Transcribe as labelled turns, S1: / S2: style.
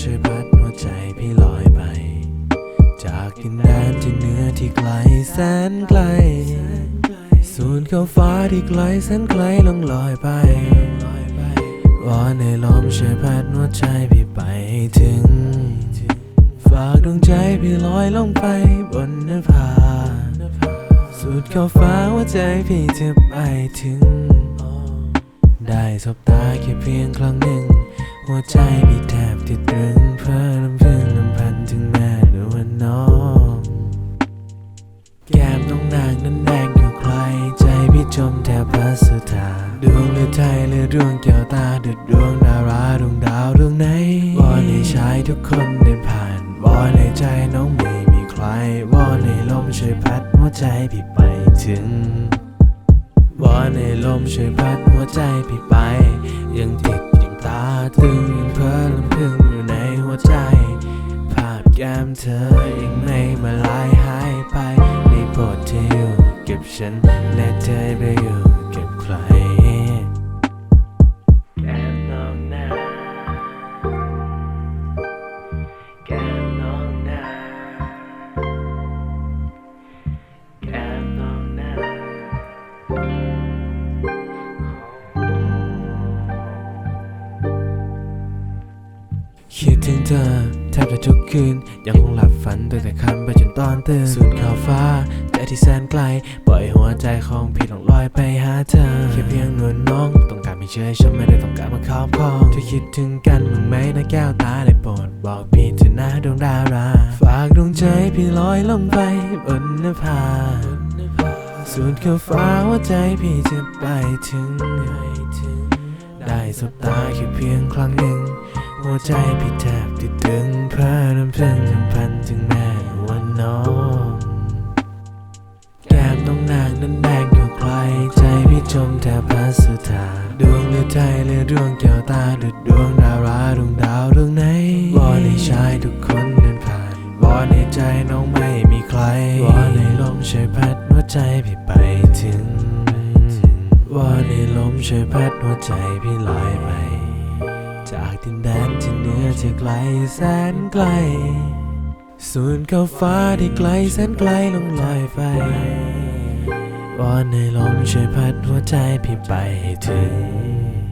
S1: ช่วยพัดหัวใจพี่ลอยไป จากดินแดนที่เหนือที่ไกลแสนไกลสูนเข้าฟ้าที่ไกลแสนไกลลงลอยไปวอนในลมช่วยพัดหัวใจพี่ไปถึง ฝากดวงใจพี่ลอยลงไปบนนภาสุดเข้าฟ้าหัวใจพี่จะไปถึง ได้สบตาแค่เพียงครั้งหนึ่ง หัวใจพี่แทบติดตรึงเพื่อลำพึงลำพันถึงแม่นวลน้อง แก้มน้องนางนั้นแดงอยู่ใคร ใจพี่จมแทบพัสธาดวงเลือดไทยหรือดวงแก้วตาดุดดวงดาราดวงดาวดวงไหนวอนให้ชายทุกคนเดินผ่านวอนในใจน้องไม่มีใครวอนให้ลมช่วยพัดหัวใจพี่ไปถึงวอนให้ลมช่วยพัดหัวใจพี่ไป ยังติด ตาตึงยังเพลินลำพึงอยู่ในหัวใจ ภาพแก้มเธอยังไม่มาลายหายไปในโปรดเธออยู่เก็บฉันและเธอไปอยู่เก็บใคร คิดถึงเธอแทบจะทุกคืน ยังคงหลับฝันตั้งแต่ค่ำไปจนตอนตื่นสุดขอบฟ้า แต่ที่แสนไกล ปล่อยหัวใจของพี่ลองลอยไปหาเธอแค่เพียงนวลน้อง ต้องการไม่เชื่อฉันไม่ได้ต้องการมาครอบครองเธอคิดถึงกันบ้งไหมนะแก้วตาได้โปรดบอกพี่เถอะนะดวงดารา ฝากดวงใจพี่ลอยลงไปบนนภาสุดขอบฟ้าหัวใจพี่จะไปถึงได้สบตาแค่เพียงครั้งหนึ่ง หัวใจพี่แทบติดตึงเพื่อน้ำพึ่งน้ำพันถึงแม่วันน้องแก้มน้องนางนั้นแดงอยู่ใครใจพี่จมแทบพัสธาดวงเลือดไทยหรือดวงแก้วตาดุดดวงดาราดวงดาวดวงไหนวอนให้ชายทุกคนเดินผ่านวอนในใจน้องไม่มีใครวอนในลมช่วยพัดหัวใจพี่ไปถึงวอนในลมช่วยพัดหัวใจพี่ลอยไป จากดินแดนที่เหนือที่ไกลแสนไกลสูนเข้าฟ้าที่ไกลแสนไกลลงลอยไปวอนให้ลมช่วยพัดหัวใจพี่ไปให้ถึง